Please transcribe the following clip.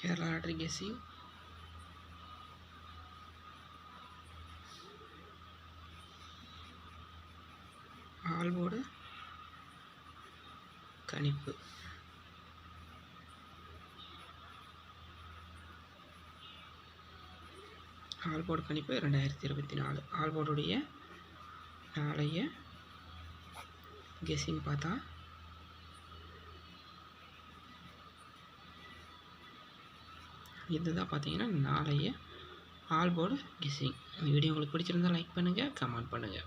Kerala lottery guessing ஆல்போர்டு கணிப்பு. ஆல்போர்டு கணிப்பு ரெண்டாயிரத்தி இருபத்தி நாலு. ஆல்போர்டுடைய நாளைய கெஸ்ஸிங் பார்த்தா இதுதான் பார்த்தீங்கன்னா நாளைய ஆல்போர்டு கிஸ்ஸிங் இந்த வீடியோ உங்களுக்கு பிடிச்சிருந்தா லைக் பண்ணுங்கள் கமெண்ட் பண்ணுங்கள்